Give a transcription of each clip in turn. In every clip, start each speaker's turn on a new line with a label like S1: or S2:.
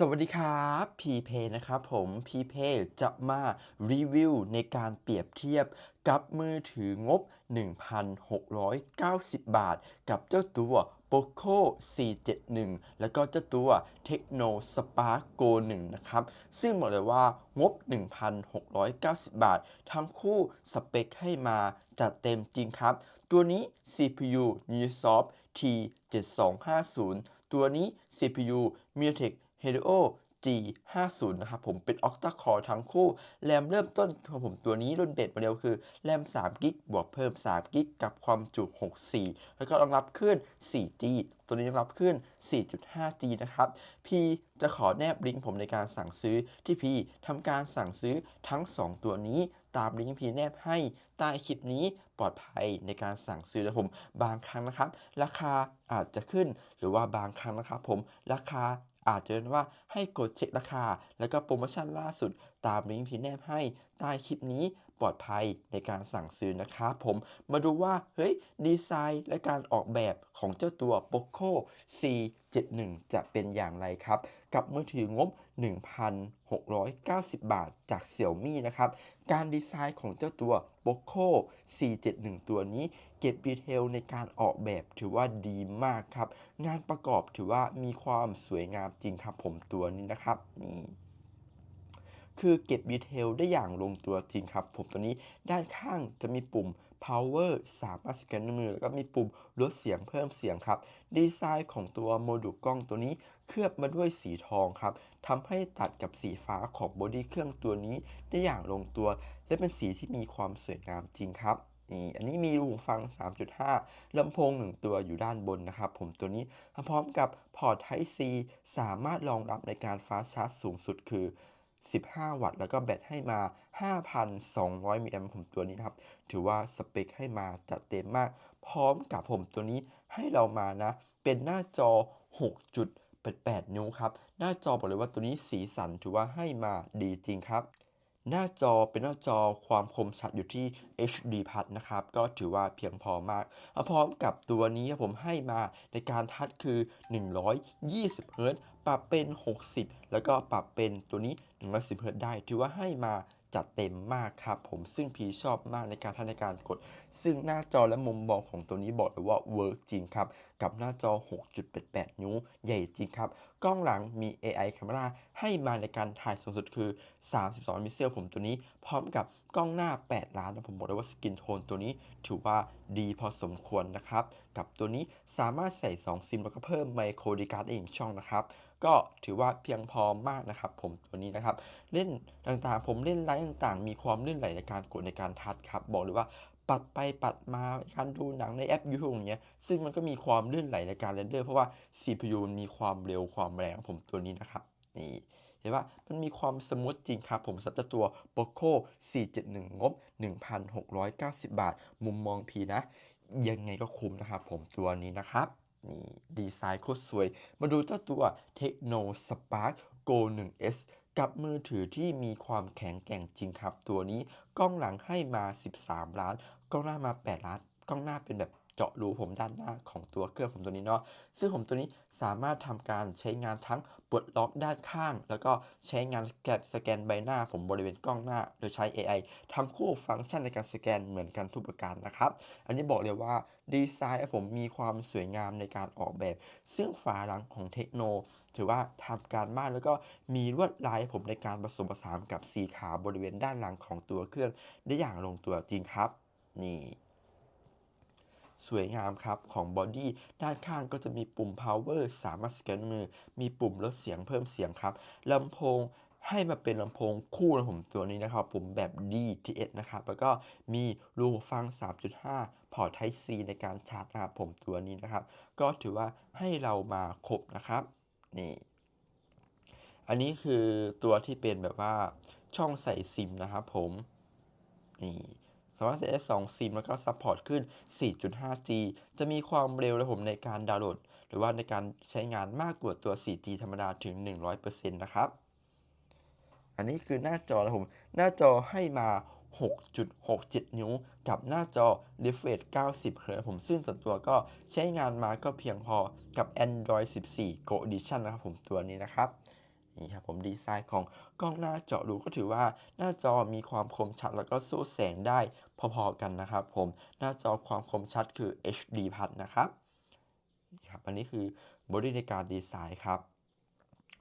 S1: สวัสดีครับพีเพนะครับผมพีเพจะมารีวิวในการเปรียบเทียบกับมือถืองบ 1,690 บาท กับเจ้าตัว Poco C71 แล้วก็เจ้าตัว Tecno Spark Go 1 นะครับ ซึ่งบอกเลยว่างบ 1,690 บาท ทั้งคู่สเปคให้มาจัดเต็มจริงครับ ตัวนี้ CPU Unisoft T7250 ตัวนี้ CPU MediaTek Helio G50 นะครับผมเป็น Octa Core ทั้งคู่แรมเริ่มต้นของผมตัวนี้รุ่นเบสโมเดลคือแรม3กิกบวกเพิ่ม3กิกกับความจุ 64 แล้วก็รองรับคลื่น 4G ตัวนี้รองรับคลื่น 4.5G นะครับพี่จะขอแนบลิงก์ผมในการสั่งซื้อที่พี่ทำการสั่งซื้อทั้ง 2 ตัวนี้ตามลิงก์พี่แนบให้ใต้คลิปนี้ปลอดภัยในการสั่งซื้อนะผมบางครั้งนะครับ ราคาอาจจะขึ้นหรือว่าบางครั้งนะครับผมราคา อาจจะเป็นว่าให้กดเช็คราคา และก็โปรโมชั่นล่าสุดตามลิงก์ที่แนบให้ใต้คลิปนี้ปลอดภัยในการสั่งซื้อนะครับผมมาดูว่า เฮ้ย ดีไซน์และการออกแบบของเจ้าตัว Poco C71 จะเป็นอย่างไรครับ กับมือถืองบ 1,690 บาทจาก Xiaomi นะครับ การดีไซน์ของเจ้าตัว Poco C71 ตัวนี้ เก็บดีเทลในการออกแบบถือว่าดีมากครับ งานประกอบถือว่ามีความสวยงามจริงครับผมตัวนี้นะครับนี่คือเก็บดีเทลได้อย่างลงตัวจริงครับ ผมตัวนี้ด้านข้างจะมีปุ่ม power สามารถสแกนมือ แล้วก็มีปุ่มลดเสียงเพิ่มเสียงครับ ดีไซน์ของตัวโมดูลกล้องตัวนี้ เคลือบมาด้วยสีทองครับทำให้ตัดกับสีฟ้าของบอดี้เครื่องตัวนี้ได้อย่างลงตัว และเป็นสีที่มีความสวยงามจริงครับนี่อันนี้มีรูฟัง 3.5 ลำโพง 1 ตัวอยู่ด้านบนนะครับ ผมตัวนี้พร้อมกับพอร์ต Type C สามารถรองรับในการฟ้าชาร์จสูงสุดคือ 15 วัตต์ แล้วก็แบตให้มา 5,200 มิลลิแอมป์ผมตัวนี้นะครับ ถือว่าสเปคให้มาจัดเต็มมาก พร้อมกับผมตัวนี้ให้เรามานะ เป็นหน้าจอ 6.88นิ้วครับ หน้าจอบอกเลยว่าตัวนี้สีสันถือว่าให้มาดีจริงครับ หน้าจอเป็นหน้าจอความคมชัดอยู่ที่ HD+ นะครับ ก็ถือว่าเพียงพอมาก พร้อมกับตัวนี้ผมให้มาในการทัชคือ 120 เฮิรตซ์ปรับเป็น 60 แล้วก็ปรับเป็นตัวนี้ 110 เฮิรตซ์ได้ ถือว่าให้มา จัดเต็มมากครับผมซึ่งพีชอบมากในการทัในการกด ซึ่งหน้าจอและมุมมองของตัวนี้บอกเลยว่าเวิร์กจริงครับ กับหน้าจอ 6.88 นิ้วใหญ่จริงครับ กล้องหลังมี AI Camera ให้มาในการถ่ายสูงสุดคือ 32มิเซลผมตัวนี้ พร้อมกับกล้องหน้า 8 ล้านนะผมบอกเลยว่าสกินโทนตัวนี้ถือว่าดีพอสมควรนะครับ กับตัวนี้สามารถใส่ 2 ซิมแล้วก็เพิ่มไมโครดีการ์ดเองช่องนะครับ ก็ถือว่าเพียงพอมากนะครับ ผมตัวนี้นะครับ เล่นต่างๆ ผมเล่นไลฟ์ต่างๆ มีความลื่นไหลในการกดในการทัชครับ บอกเลยว่าปัดไปปัดมาการดูหนังในแอป YouTube อย่างเงี้ย ซึ่งมันก็มีความลื่นไหลในการเรนเดอร์เพราะว่า CPU มันมีความเร็วความแรงผมตัวนี้นะครับ นี่เห็นว่ามันมีความสมูทจริงครับ ผมสำหรับตัว Poco 471 งบ 1,690 บาท มุมมองพีนะ ยังไงก็คุ้มนะครับผมตัวนี้นะครับ นี่ดีไซน์โคตรสวย มาดูเจ้าตัว Tecno Spark Go 1S กับมือถือที่มีความแข็งแกร่งจริงครับ ตัวนี้กล้องหลังให้มา 13 ล้าน กล้องหน้ามา 8 ล้าน กล้องหน้าเป็นแบบ เจาะรูผมด้านหน้าของตัวเครื่องผมตัวนี้เนาะซึ่งผมตัวนี้สามารถทำการใช้งานทั้งปลดล็อกด้านข้าง แล้วก็ใช้งานสแกนสแกนใบหน้าผมบริเวณกล้องหน้า โดยใช้ AI ทำคู่ฟังก์ชันในการสแกนเหมือนกันทุกประการนะครับ อันนี้บอกเลยว่าดีไซน์ผมมีความสวยงามในการออกแบบ ซึ่งฝาหลังของเทคโน ถือว่าทำการบ้านแล้วก็มีลวดลายผมในการผสมผสานกับสีขาวบริเวณด้านหลังของตัวเครื่องได้อย่างลงตัวจริงครับ นี่ สวยงามครับของบอดี้ด้านข้างก็จะมีปุ่ม power สามารถสแกนมือ มีปุ่มลดเสียงเพิ่มเสียงครับลำโพงให้มาเป็นลำโพงคู่นะผมตัวนี้นะครับผมแบบ DTS นะครับ แล้วก็มีรูฟัง 3.5 พอร์ต Type C ในการชาร์จนะครับผมตัวนี้นะครับ ก็ถือว่าให้เรามาครบนะครับ นี่ อันนี้คือตัวที่เป็นแบบว่าช่องใส่ซิมนะครับผม นี่ สามารถใส่ได้2ซิมแล้วก็ซัพพอร์ตขึ้น 4.5G จะมีความเร็วและผมในการดาวน์โหลด หรือว่าในการใช้งานมากกว่าตัว 4G ธรรมดาถึง 100%นะครับ อันนี้คือหน้าจอนะผม หน้าจอให้มา 6.67 นิ้ว กับหน้าจอ refresh 90เฮิรตซ์ผมซึ่งส่วนตัวก็ใช้งานมาก็เพียงพอกับ Android 14 Go Edition นะครับผมตัวนี้นะครับ นี่ครับผมดีไซน์ของกล้องหน้าเจาะรูก็ถือว่าหน้าจอมีความคมชัดแล้วก็สู้แสงได้พอๆกันนะครับผมหน้าจอความคมชัดคือ HD+ นะครับนี่ครับอันนี้คือบอดี้ในการดีไซน์ครับ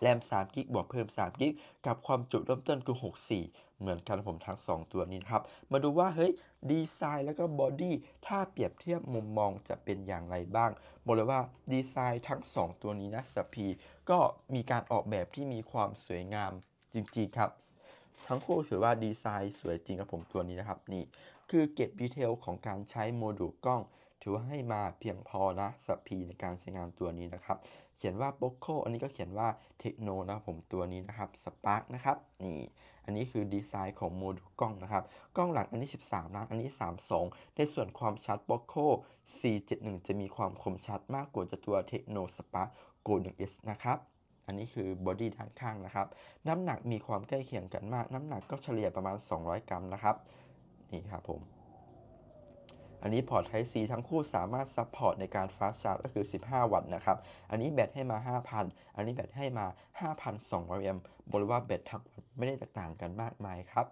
S1: แรม3กิกบวกเพิ่ม3กิกกับความจุเริ่มต้นคือ 64 เหมือนกันผมทั้ง 2 ตัวนี้นะครับ มาดูว่าเฮ้ยดีไซน์แล้วก็บอดี้ถ้าเปรียบเทียบมุมมองจะเป็นอย่างไรบ้างบอกเลยว่าดีไซน์ทั้ง 2 ตัวนี้นะสพีก็มีการออกแบบที่มีความสวยงามจริงๆครับ ทั้งคู่ถือว่าดีไซน์สวยจริงครับผมตัวนี้นะครับนี่คือเก็บดีเทลของการใช้โมดูลกล้อง ถือว่าให้มาเพียงพอนะสพีในการใช้งานตัวนี้นะครับ เขียนว่า Poco อันนี้ก็เขียนว่า Techno นะครับผมตัวนี้นะครับ Spark นะครับนี่อันนี้คือดีไซน์ของโมดูลกล้องนะครับ กล้องหลังอันนี้ 13นะอันนี้ 32 ในส่วนความชัด Poco C71 จะมีความคมชัดมากกว่าจะตัว Techno Spark Go 1S นะครับอันนี้คือบอดี้ด้านข้างนะครับ น้ำหนักมีความใกล้เคียงกันมาก น้ำหนักก็เฉลี่ยประมาณ 200 กรัมนะครับ นี่ครับผม อันนี้พอร์ต Type C ทั้งคู่สามารถซัพพอร์ตในการฟาสชาร์จก็คือ 15 วัตต์นะครับ อันนี้แบตให้มา 5,000 อันนี้แบตให้มา 5,200 แอมป์บอกเลยว่าแบตทั้งหมดไม่ได้แตกต่างกันมากมายครับ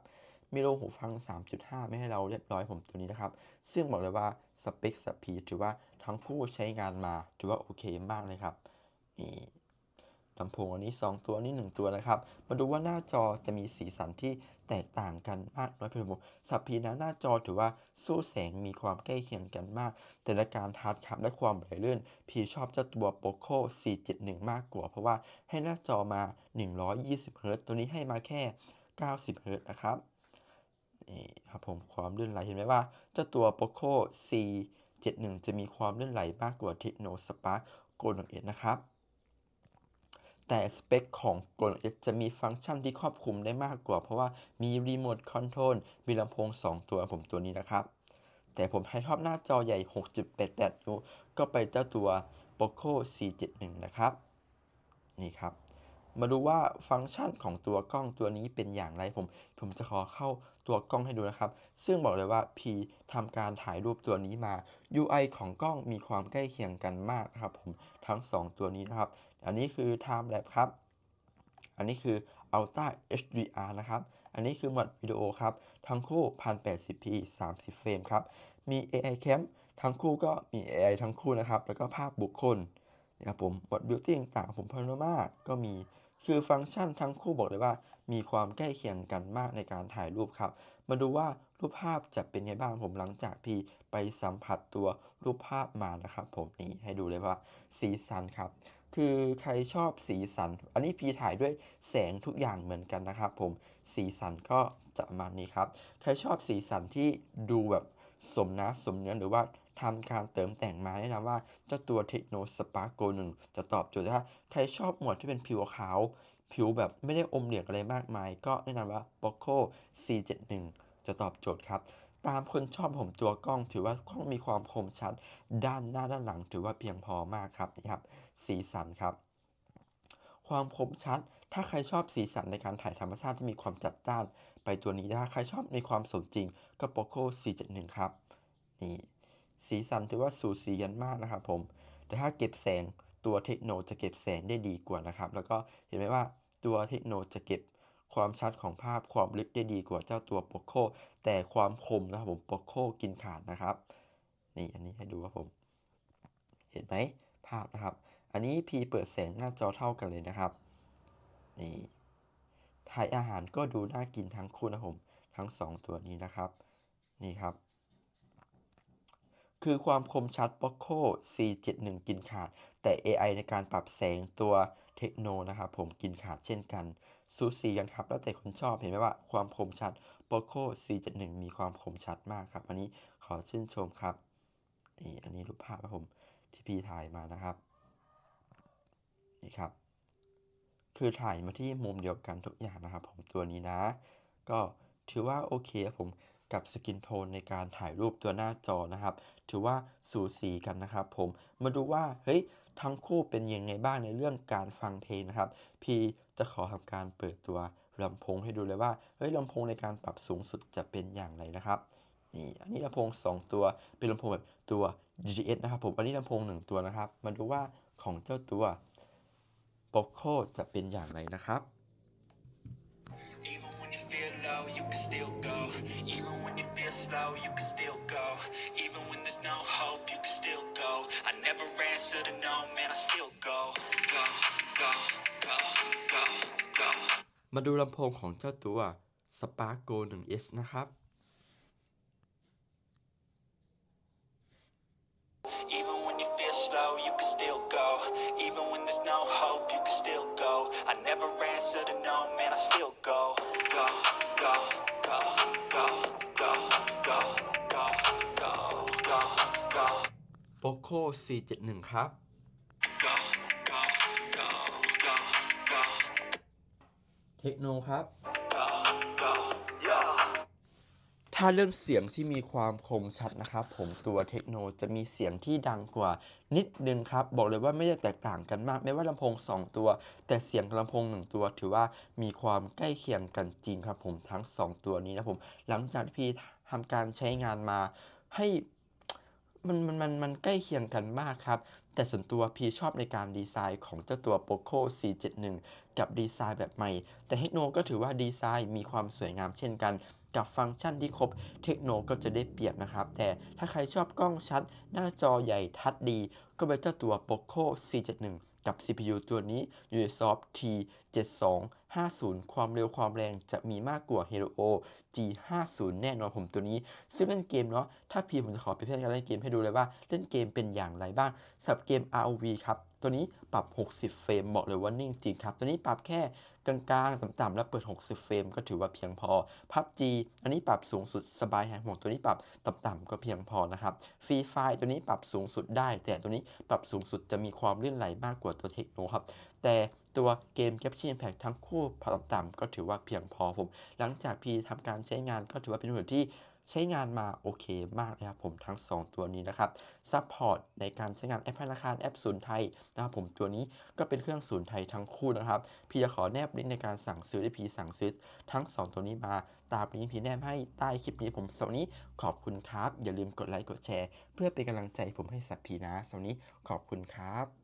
S1: มีโลหูฟัง 3.5 ไม่ให้เราเรียบร้อยผมตัวนี้นะครับ ซึ่งบอกเลยว่าสเปคสปีดถือว่าทั้งคู่ใช้งานมาถือว่าโอเคมากเลยครับนี่ ลำโพงอันนี้ 2 ตัวนี้1ตัวนะครับ มาดูว่าหน้าจอจะมีสีสันที่แตกต่างกันมากน้อยเพียงไรสับพีนะหน้าจอถือว่าสู้แสงมีความใกล้เคียงกันมาก แต่ละการทัชครับและความไหลลื่น พีชอบเจ้าตัว Poco 471 มากกว่า เพราะว่าให้หน้าจอมา 120 Hz ตัวนี้ให้มาแค่ 90 Hz นะครับนี่ครับผมความลื่นไหลเห็นไหมว่าเจ้าตัว Poco C71 จะมีความลื่นไหลมากกว่า Techno Spark Go 1S นะครับ แต่สเปคของ Go 1S จะมีฟังก์ชันที่ครอบคลุมได้มากกว่า เพราะว่ามีรีโมทคอนโทรลมีลำโพง 2 ตัวผมตัวนี้นะครับ แต่ผมให้ชอบหน้าจอใหญ่ 6.88 นิ้ว ก็ไปเจ้าตัว Poco C71 นะครับ นี่ครับ มาดูว่าฟังก์ชันของตัวกล้องตัวนี้เป็นอย่างไรผม ผมจะขอเข้าตัวกล้องให้ดูนะครับ ซึ่งบอกเลยว่า P ทำการถ่ายรูปตัวนี้มา UI ของกล้องมีความใกล้เคียงกันมากครับผมทั้ง 2 ตัวนี้นะครับ อันนี้คือ Time Lapse ครับ อันนี้คือ Ultra HDR นะครับ อันนี้คือหมดวิดีโอครับ ทั้งคู่ 1080p 30 เฟรมครับ มี AI Cam ทั้งคู่ก็มี AI ทั้งคู่นะครับ แล้วก็ภาพบุคคลนะครับผมบทบิวตี้ต่างผมพานมาก็มีคือฟังก์ชันทั้งคู่บอกเลยว่า มีความใกล้เคียงกันมากในการถ่ายรูปครับ มาดูว่ารูปภาพจะเป็นไงบ้างผมหลังจากพี่ไปสัมผัสตัวรูปภาพมานะครับ ผมนี่ให้ดูเลยว่าสีสันครับ คือใครชอบสีสัน อันนี้พีถ่ายด้วยแสงทุกอย่างเหมือนกันนะครับ ผมสีสันก็จะประมาณนี้ครับ ใครชอบสีสันที่ดูแบบสมนะสมเนื้อหรือว่าทำการเติมแต่งมาแนะนำว่าเจ้าตัว Techno Spark Go 1จะตอบโจทย์ถ้าใครชอบหมดที่เป็นผิวขาว ผิวแบบไม่ได้อมเหลืองอะไรมากมาย ก็แนะนำว่า Poco C71 จะตอบโจทย์ครับ ตามคนชอบผมตัวกล้องถือว่ากล้องมีความคมชัด ด้านหน้าด้านหลังถือว่าเพียงพอมากครับนี่ครับ สีสันครับ ความคมชัด ถ้าใครชอบสีสันในการถ่ายธรรมชาติที่มีความจัดจ้าน ไปตัวนี้ถ้าใครชอบในความสมจริงก็ Poco C71 ครับ นี่สีสันถือว่าสูสีกันมากนะครับผม แต่ถ้าเก็บแสงตัวเทคโนจะเก็บแสงได้ดีกว่านะครับ แล้วก็เห็นไหมว่าตัวเทคโนจะเก็บความชัดของภาพความลึกได้ดีกว่าเจ้าตัว Poco แต่ความคมนะครับผม Poco กินขาดนะครับ นี่อันนี้ให้ดูครับผม เห็นไหมภาพนะครับ อันนี้พีเปิดแสงหน้าจอเท่ากันเลยนะครับ นี่ถ่ายอาหารก็ดูน่ากินทั้งคู่นะผม ทั้ง 2 ตัวนี้นะครับ นี่ครับ คือความคมชัด Poco C71 กินขาด แต่ AI ในการปรับแสงตัวเทคโนนะครับผมกินขาดเช่นกันสูสีกันครับ แล้วแต่คนชอบเห็นไหมว่าความคมชัด Poco C71 มีความคมชัดมากครับ อันนี้ขอชื่นชมครับนี่อันนี้รูปภาพครับผมที่พี่ถ่ายมานะครับ นี่ครับ คือถ่ายมาที่มุมเดียวกันทุกอย่างนะครับ ผมตัวนี้นะ ก็ถือว่าโอเคครับผมกับสกินโทนในการถ่ายรูปตัวหน้าจอนะครับ ถือว่าสูสีกันนะครับผมมาดูว่าเฮ้ยทั้งคู่เป็นยังไงบ้างในเรื่องการฟังเพลงนะครับ พี่จะขอทำการเปิดตัวลำโพงให้ดูเลยว่าเฮ้ยลำโพงในการปรับสูงสุดจะเป็นอย่างไรนะครับนี่อันนี้ลำโพง 2 ตัวเป็นลำโพงแบบตัว DTS นะครับผมอันนี้ลำโพง 1 ตัวนะครับ มาดูว่าของเจ้าตัว Poco จะเป็นอย่างไรนะครับ
S2: Even when you feel low, you can still go. Even when you feel slow, you can still go. Even when there's no hope, you can still go. I never answer to no, man, I still go. Go, go, go, go, go.
S1: มาดูลำโพงของเจ้าตัว Spark Go 1S นะครับ
S2: never answer to no, man, I still go. Go, go, go, go, go, go, go, go, go, go.
S1: Poco C71 ครับ
S2: Go, go, go, go, go,
S1: เทคโนครับ ถ้าเรื่องเสียงที่มีความคมชัดนะครับ ผมตัวเทคโนจะมีเสียงที่ดังกว่านิดนึงครับ บอกเลยว่าไม่ได้แตกต่างกันมาก ไม่ว่าลำโพง 2 ตัว แต่เสียงลำโพง 1 ตัว ถือว่ามีความใกล้เคียงกันจริงครับ ผมทั้ง 2 ตัวนี้นะผมหลังจากที่พี่ทำการใช้งานมาให้มันมันมันมันใกล้เคียงกันมากครับ แต่ส่วนตัวพี่ชอบในการดีไซน์ของเจ้าตัว Poco C71 กับดีไซน์แบบใหม่ แต่เทคโนก็ถือว่าดีไซน์มีความสวยงามเช่นกัน กับฟังก์ชันที่ครบเทคโนก็จะได้เปรียบนะครับ แต่ถ้าใครชอบกล้องชัด หน้าจอใหญ่ทัดดี ก็เป็นเจ้าตัว POCO C71 กับ CPU ตัวนี้อยู่ในซอฟ T72 50 ความเร็วความแรงจะมีมากกว่า Hero G50 แน่นอนผมตัวนี้ ซึ่งเล่นเกมเนาะถ้าพี่ผมจะขอไปเพื่อนการเล่นเกมให้ดูเลยว่าเล่นเกมเป็นอย่างไรบ้างสับเกม ROV ครับตัวนี้ปรับ 60 เฟรมเหมาะเลยว่านิ่งจริงครับ ตัวนี้ปรับแค่กลางๆ ต่ำๆ แล้วเปิด 60 เฟรมก็ถือว่าเพียงพอ พับ G อันนี้ปรับสูงสุดสบายแฮงหมดตัวนี้ปรับต่ำๆ ก็เพียงพอนะครับฟรีไฟตัวนี้ปรับสูงสุดได้ แต่ตัวนี้ปรับสูงสุดจะมีความเลื่อนไหลมากกว่าตัวเทคโนครับ แต่ ตัวเกม Capture Impact ทั้งคู่ปรับต่ำๆก็ถือว่าเพียงพอผม หลังจากพีทำการใช้งานก็ถือว่าเป็นหุ่นที่ใช้งานมาโอเคมากนะครับผมทั้ง 2 ตัวนี้นะครับซัพพอร์ตในการใช้งานแอปธนาคารแอปศูนย์ไทยนะครับผมตัวนี้ก็เป็นเครื่องศูนย์ไทยทั้งคู่นะครับ พี่จะขอแนบลิงก์ในการสั่งซื้อที่พี่สั่งซื้อทั้ง 2 ตัวนี้มา ตามนี้พี่แนบให้ใต้คลิปนี้ผมสำหรับวันนี้ขอบคุณครับ อย่าลืมกดไลค์กดแชร์ เพื่อเป็นกำลังใจผมให้สับพีนะสำหรับวันนี้ขอบคุณครับ